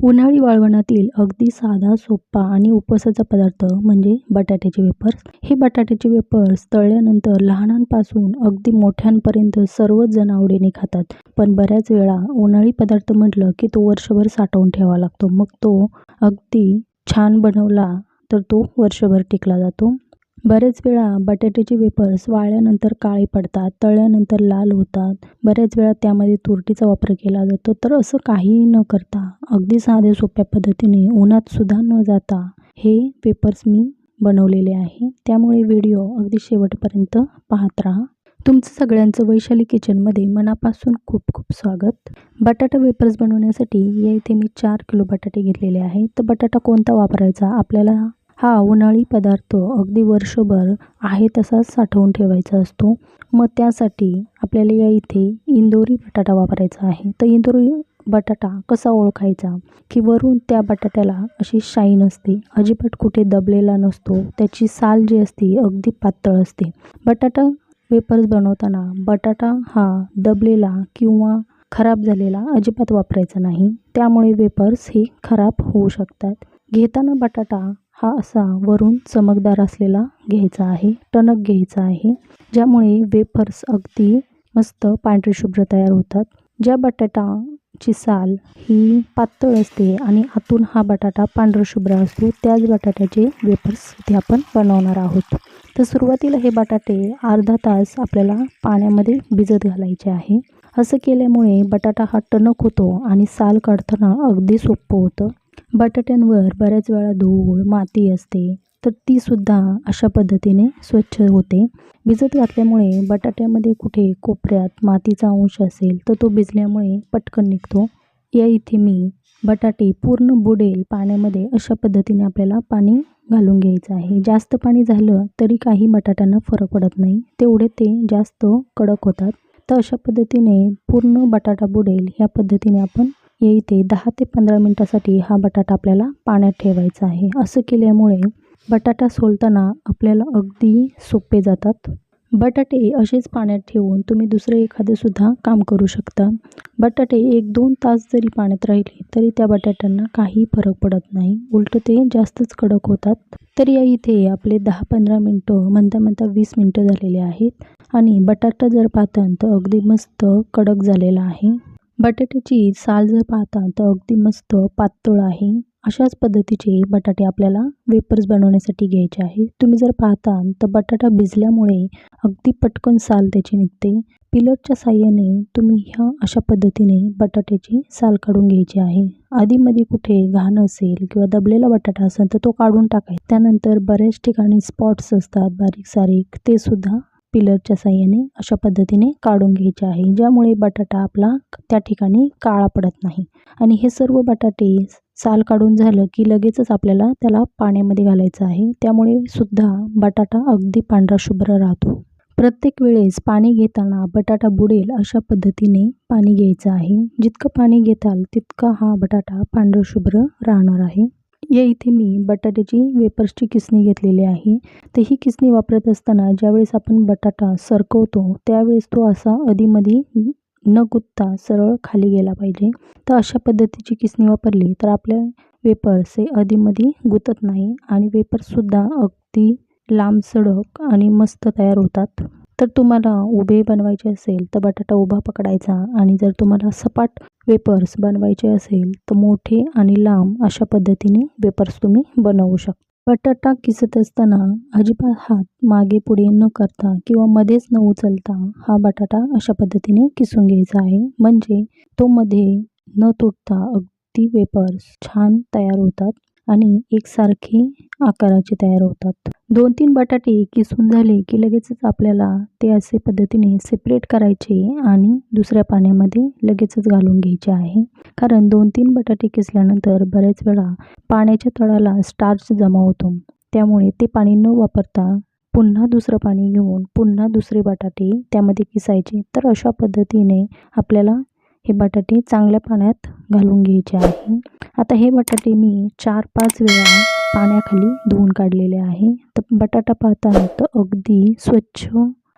उन्हाळी वाळवणातील अगदी साधा सोपा आणि उपवासाचा पदार्थ म्हणजे बटाट्याचे वेफर्स. हे बटाट्याचे वेफर्स तळल्यानंतर लहानांपासून अगदी मोठ्यांपर्यंत सर्वच जण आवडीने खातात. पण बऱ्याच वेळा उन्हाळी पदार्थ म्हटलं की तो वर्षभर साठवून ठेवावा लागतो. मग तो अगदी छान बनवला तर तो वर्षभर टिकला जातो. बरेच वेळा बटाट्याचे वेफर्स वाळल्यानंतर काळे पडतात तळल्यानंतर लाल होतात. बऱ्याच वेळा त्यामध्ये तुरटीचा वापर केला जातो. तर असं काहीही न करता अगदी साध्या सोप्या पद्धतीने उन्हातसुद्धा न जाता हे वेफर्स मी बनवलेले आहे. त्यामुळे व्हिडिओ अगदी शेवटपर्यंत पाहत राहा. तुमचं सगळ्यांचं वैशाली किचनमध्ये मनापासून खूप खूप स्वागत. बटाटा वेपर्स बनवण्यासाठी या इथे मी चार किलो बटाटे घेतलेले आहे तर बटाटा कोणता वापरायचा? आपल्याला हा उन्हाळी पदार्थ अगदी वर्षभर आहे तसाच साठवून ठेवायचा असतो. मग त्यासाठी आपल्याला या इथे इंदोरी बटाटा वापरायचा आहे. तर इंदोरी बटाटा कसा ओळखायचा? की वरून त्या बटाट्याला अशी शाईन असते. अजिबात कुठे दबलेला नसतो. त्याची साल जी असते अगदी पातळ असते. बटाटा वेपर्स बनवताना बटाटा हा दबलेला किंवा खराब झालेला अजिबात वापरायचा नाही. त्यामुळे वेपर्स हे खराब होऊ शकतात. घेताना बटाटा हा असा वरून चमकदार असलेला घ्यायचा आहे टणक घ्यायचा आहे ज्यामुळे वेफर्स अगदी मस्त पांढरे शुभ्र तयार होतात. ज्या बटाटाची साल ही पातळ असते आणि आतून हा बटाटा पांढरा शुभ्र असतो त्याच बटाट्याचे वेफर्स इथे आपण बनवणार आहोत. तर सुरुवातीला हे बटाटे अर्धा तास आपल्याला पाण्यामध्ये भिजत घालायचे आहे. असं केल्यामुळे बटाटा हा टणक होतो आणि साल काढताना अगदी सोपं होतं. बटाट्यांवर बऱ्याच वेळा धूळ माती असते तर तीसुद्धा अशा पद्धतीने स्वच्छ होते. भिजत घातल्यामुळे बटाट्यामध्ये कुठे कोपऱ्यात मातीचा अंश असेल तर तो भिजल्यामुळे पटकन निघतो. या इथे मी बटाटे पूर्ण बुडेल पाण्यामध्ये अशा पद्धतीने आपल्याला पाणी घालून घ्यायचं आहे. जास्त पाणी झालं तरी काही बटाट्यांना फरक पडत नाही तेवढे ते जास्त कडक होतात. तर अशा पद्धतीने पूर्ण बटाटा बुडेल ह्या पद्धतीने आपण या इथे दहा ते पंधरा मिनटासाठी हा बटाटा आपल्याला पाण्यात ठेवायचा आहे. असं केल्यामुळे बटाटा सोलताना आपल्याला अगदी सोपे जातात. बटाटे असेच पाण्यात ठेवून तुम्ही दुसरं एखादंसुद्धा काम करू शकता. बटाटे एक दोन तास जरी पाण्यात राहिले तरी त्या बटाट्यांना काही फरक पडत नाही. उलटं ते जास्तच कडक होतात. तर या इथे आपले दहा पंधरा मिनटं म्हणता म्हणता वीस मिनटं झालेले आहेत. आणि बटाटा जर पाहता तर अगदी मस्त कडक झालेला आहे. बटाट्याची साल जर पाहता तर अगदी मस्त पातळ आहे. अशाच पद्धतीचे बटाटे आपल्याला वेपर्स बनवण्यासाठी घ्यायचे आहे. तुम्ही जर पाहता तर बटाटा भिजल्यामुळे अगदी पटकन साल त्याची निघते. पिलरच्या साह्याने तुम्ही ह्या अशा पद्धतीने बटाट्याची साल काढून घ्यायची आहे. आधीमध्ये कुठे घाण असेल किंवा दबलेला बटाटा असेल तर तो काढून टाकायचा. त्यानंतर बऱ्याच ठिकाणी स्पॉट्स असतात बारीक सारीक ते सुद्धा पिलरच्या साह्याने अशा पद्धतीने काढून घ्यायचे आहे ज्यामुळे बटाटा आपला त्या ठिकाणी काळा पडत नाही. आणि हे सर्व बटाटे साल काढून झालं की लगेचच आपल्याला त्याला पाण्यामध्ये घालायचं आहे. त्यामुळे सुद्धा बटाटा अगदी पांढरा शुभ्र राहतो. प्रत्येक वेळेस पाणी घेताना बटाटा बुडेल अशा पद्धतीने पाणी घ्यायचं आहे. जितकं पाणी घेताल तितका हा बटाटा पांढरशुभ्र राहणार आहे. या इथे मी बटाट्याची वेपर्सची किसणी घेतलेली आहे. तर ही किसणी वापरत असताना ज्यावेळेस आपण बटाटा सरकवतो त्यावेळेस तो असा अधीमधी न गुत्ता सरळ खाली गेला पाहिजे. तर अशा पद्धतीची किसणी वापरली तर आपल्या वेपर्स हे अधीमधी गुतत नाही आणि वेपर्ससुद्धा अगदी लांब सडक आणि मस्त तयार होतात. तर तुम्हाला उभे बनवायचे असेल तर बटाटा उभा पकडायचा आणि जर तुम्हाला सपाट वेपर्स बनवायचे असेल तर मोठे आणि लांब अशा पद्धतीने वेपर्स तुम्ही बनवू शकता. बटाटा किसत असताना अजिबात हात मागे पुढे न करता किंवा मध्येच न उचलता हा बटाटा अशा पद्धतीने किसून घ्यायचा आहे. म्हणजे तो मध्ये न तुटता अगदी वेपर्स छान तयार होतात. आणि एकसारखे आकाराचे तयार होतात. दोन तीन बटाटे किसून झाले की लगेचच आपल्याला ते असे पद्धतीने सेपरेट करायचे आणि दुसऱ्या पाण्यामध्ये लगेचच घालून घ्यायचे आहे. कारण दोन तीन बटाटे किसल्यानंतर बऱ्याच वेळा पाण्याच्या तळाला स्टार्च जमा होतो. त्यामुळे ते पाणी न वापरता पुन्हा दुसरं पाणी घेऊन पुन्हा दुसरे बटाटे त्यामध्ये किसायचे. तर अशा पद्धतीने आपल्याला हे बटाटे चांगल्या पाण्यात घालून घ्यायचे आहे. आता हे बटाटे मी चार पाच वेळा पाण्याखाली धुवून काढलेले आहे. तर बटाटा पाहता तर अगदी स्वच्छ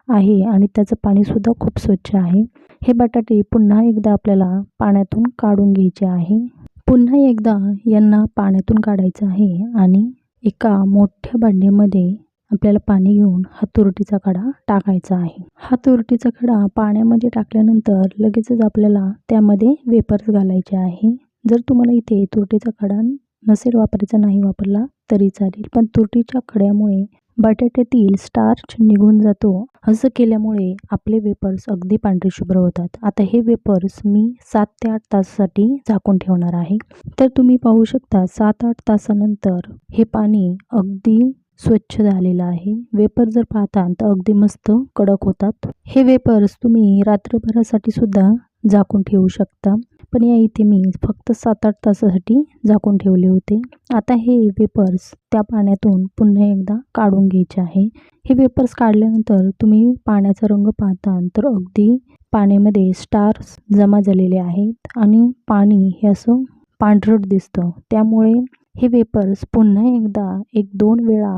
आहे आणि त्याचं पाणीसुद्धा खूप स्वच्छ आहे. हे बटाटे पुन्हा एकदा आपल्याला पाण्यातून काढून घ्यायचे आहे. पुन्हा एकदा यांना पाण्यातून काढायचं आहे आणि एका मोठ्या भांड्यामध्ये आपल्याला पाणी घेऊन हा तुरटीचा खडा टाकायचा आहे. हा तुरटीचा खडा पाण्यामध्ये टाकल्यानंतर लगेचच आपल्याला त्यामध्ये वेपर्स घालायचे आहे. जर तुम्हाला इथे तुरटीचा खडा नसेल वापरायचा नाही वापरला तरी चालेल. पण तुरटीच्या खड्यामुळे बटाट्यातील स्टार्च निघून जातो. असं केल्यामुळे आपले वेपर्स अगदी पांढरे शुभ्र होतात. आता हे वेपर्स मी सात ते आठ तासासाठी झाकून ठेवणार आहे. तर तुम्ही पाहू शकता सात आठ तासानंतर हे पाणी अगदी स्वच्छ झालेलं आहे. वेपर जर पाहताल तर अगदी मस्त कडक होतात. हे वेपर्स तुम्ही रात्रभरासाठी सुद्धा झाकून ठेवू शकता. पण या इथे मी फक्त सात आठ तासासाठी झाकून ठेवले होते. आता हे वेपर्स त्या पाण्यातून पुन्हा एकदा काढून घ्यायचे आहे. हे वेपर्स काढल्यानंतर तुम्ही पाण्याचा रंग पाहताल तर अगदी पाण्यामध्ये स्टार्स जमा झालेले आहेत. आणि पाणी हे असं पांढरट दिसतं. त्यामुळे हे वेपर्स पुन्हा एकदा एक दोन वेळा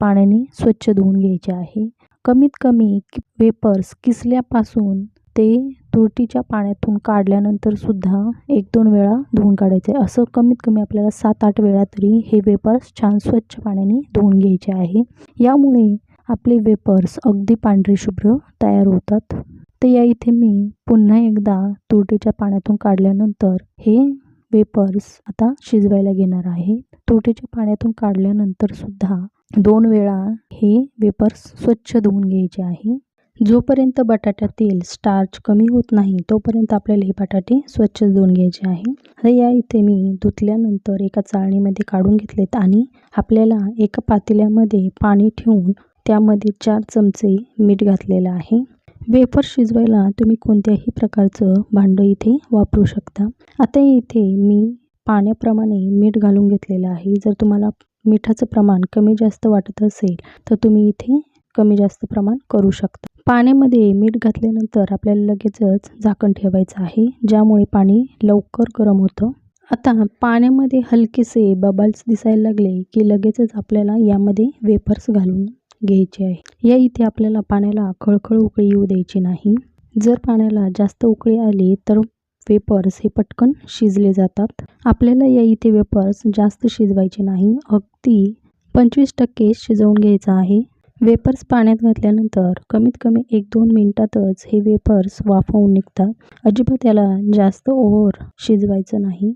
पाण्याने स्वच्छ धुवून घ्यायचे आहे. कमीत कमी वेपर्स किसल्यापासून ते तुरटीच्या पाण्यातून काढल्यानंतर सुद्धा एक दोन वेळा धुवून काढायचे. असं कमीत कमी आपल्याला सात आठ वेळा तरी हे वेपर्स छान स्वच्छ पाण्याने धुवून घ्यायचे आहे. यामुळे आपले वेपर्स अगदी पांढरे शुभ्र तयार होतात. तर या इथे मी पुन्हा एकदा तुरटीच्या पाण्यातून काढल्यानंतर हे वेपर्स आता शिजवायला घेणार आहे. तुरटीच्या पाण्यातून काढल्यानंतर सुद्धा दोन वेळा हे वेपर्स स्वच्छ धुवून घ्यायचे आहे. जोपर्यंत बटाट्यातील स्टार्च कमी होत नाही तोपर्यंत आपल्याला हे बटाटे स्वच्छ धुवून घ्यायचे आहे. आता या इथे मी धुतल्यानंतर एका चाळणीमध्ये काढून घेतलेत आणि आपल्याला एका पातेल्यामध्ये पाणी ठेवून त्यामध्ये चार चमचे मीठ घातलेलं आहे. वेफर शिजवायला तुम्ही कोणत्याही प्रकारचं भांडं इथे वापरू शकता. आता इथे मी पाण्याप्रमाणे मीठ घालून घेतलेलं आहे. जर तुम्हाला मिठाचं प्रमाण कमी जास्त वाटत असेल तर तुम्ही इथे कमी जास्त प्रमाण करू शकता. पाण्यामध्ये मीठ घातल्यानंतर आपल्याला लगेचच झाकण ठेवायचं आहे ज्यामुळे पाणी लवकर गरम होतं. आता पाण्यामध्ये हलकेसे बबल्स दिसायला लागले की लगेचच आपल्याला यामध्ये वेफर्स घालून घ्यायची आहे. या इथे आपल्याला पाण्याला खळखळ उकळी येऊ द्यायची नाही. जर पाण्याला जास्त उकळी आली तर वेपर्स हे पटकन शिजले जातात. आपल्याला या इथे वेपर्स जास्त शिजवायचे नाही. अगदी पंचवीस टक्के शिजवून घ्यायचं आहे. वेपर्स पाण्यात घातल्यानंतर कमीत कमी एक दोन मिनटातच हे वेपर्स वाफवून निघतात. अजिबात याला जास्त ओव्हर शिजवायचं नाही.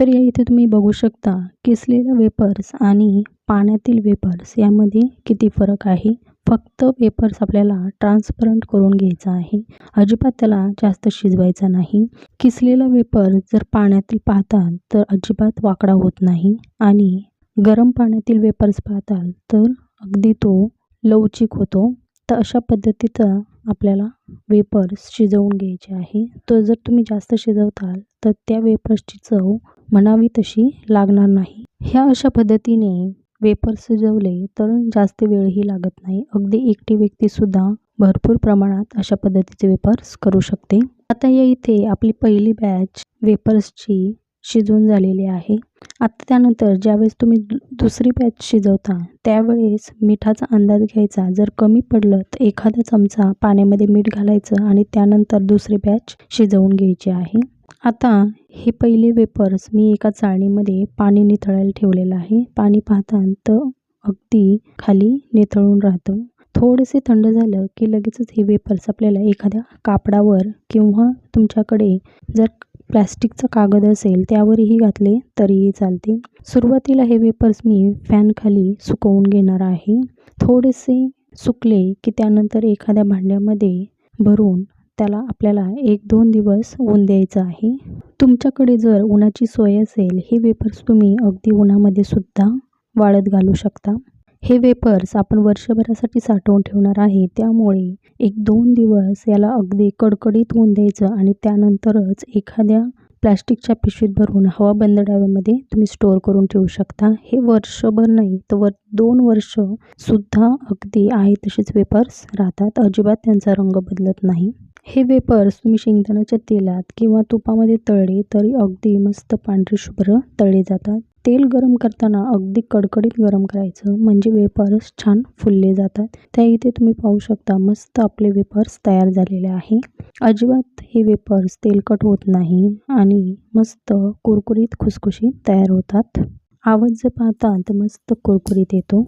तर या इथे तुम्ही बघू शकता किसलेलं वेपर्स आणि पाण्यातील वेपर्स यामध्ये किती फरक आहे? फक्त वेपर्स आपल्याला ट्रान्सपरंट करून घ्यायचा आहे. अजिबात त्याला जास्त शिजवायचा नाही. किसलेला वेपर जर पाण्यातील पाहताल तर अजिबात वाकडा होत नाही आणि गरम पाण्यातील वेपर्स पाहताल तर अगदी तो लवचिक होतो. तर अशा पद्धतीचा आपल्याला वेपर्स शिजवून घ्यायचे आहे. तो जर तुम्ही जास्त शिजवताल तर त्या वेपर्सची चव म्हणावी तशी लागणार नाही. ह्या अशा पद्धतीने वेपर शिजवले तर जास्त वेळही लागत नाही. अगदी एकटी व्यक्तीसुद्धा भरपूर प्रमाणात अशा पद्धतीचे वेपर्स करू शकते. आता या इथे आपली पहिली बॅच वेपर्सची शिजवून झालेली आहे. आता त्यानंतर ज्यावेळेस तुम्ही दुसरी बॅच शिजवता त्यावेळेस मिठाचा अंदाज घ्यायचा. जर कमी पडलं तर एखादा चमचा पाण्यामध्ये मीठ घालायचं आणि त्यानंतर दुसरी बॅच शिजवून घ्यायची आहे. आता हे पहिले वेपर्स मी एका चाळणीमध्ये पाणी निथळायला ठेवलेलं आहे. पाणी पाहता तर अगदी खाली निथळून राहतं. थोडेसे थंड झालं की लगेचच हे वेपर्स आपल्याला एखाद्या कापडावर किंवा तुमच्याकडे जर प्लॅस्टिकचा कागद असेल त्यावरही घातले तरीही चालते. सुरुवातीला हे वेपर्स मी फॅनखाली सुकवून घेणार आहे. थोडेसे सुकले की त्यानंतर एखाद्या भांड्यामध्ये भरून त्याला आपल्याला एक दोन दिवस ऊन द्यायचं आहे. तुमच्याकडे जर उन्हाची सोय असेल हे वेपर्स तुम्ही अगदी उन्हामध्ये सुद्धा वाळत घालू शकता. हे वेपर्स आपण वर्षभरासाठी साठवून ठेवणार आहे. त्यामुळे एक दोन दिवस याला अगदी कडकडीत होऊन द्यायचं आणि त्यानंतरच एखाद्या प्लास्टिकच्या पिशवीत भरून हवा बंद तुम्ही स्टोअर करून ठेवू शकता. हे वर्षभर नाही तर वर दोन वर्षसुद्धा अगदी आहे तसेच वेपर्स राहतात. अजिबात त्यांचा रंग बदलत नाही. हे वेपर्स तुम्ही शेंगदाण्याच्या तेलात किंवा तुपामध्ये तळले तरी अगदी मस्त पांढरे शुभ्र तळले जातात. तेल गरम करताना अगदी कडकडीत गरम करायचं. म्हणजे वेपर्स छान फुलले जातात. त्या इथे तुम्ही पाहू शकता मस्त आपले वेपर्स तयार झालेले आहे. अजिबात हे वेपर्स तेलकट होत नाही आणि मस्त कुरकुरीत खुसखुशीत तयार होतात. आवाज जर पाहता तर मस्त कुरकुरीत येतो.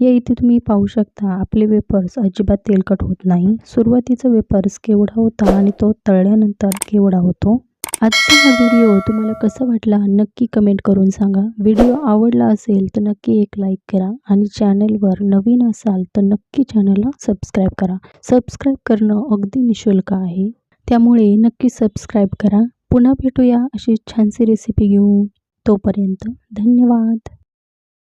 या इथे तुम्ही पाहू शकता आपले वेपर्स अजिबात तेलकट होत नाही. सुरुवातीचा वेपर्स केवढा होता आणि तो तळल्यानंतर केवढा होतो? आजचा हा व्हिडिओ तुम्हाला कसा वाटला नक्की कमेंट करून सांगा. व्हिडिओ आवडला असेल तर नक्की एक लाईक करा आणि चॅनेलवर नवीन असाल तर नक्की चॅनलला सबस्क्राईब करा. सबस्क्राईब करणं अगदी निशुल्क आहे. त्यामुळे नक्की सबस्क्राईब करा. पुन्हा भेटूया अशी छानशी रेसिपी घेऊन. तोपर्यंत धन्यवाद.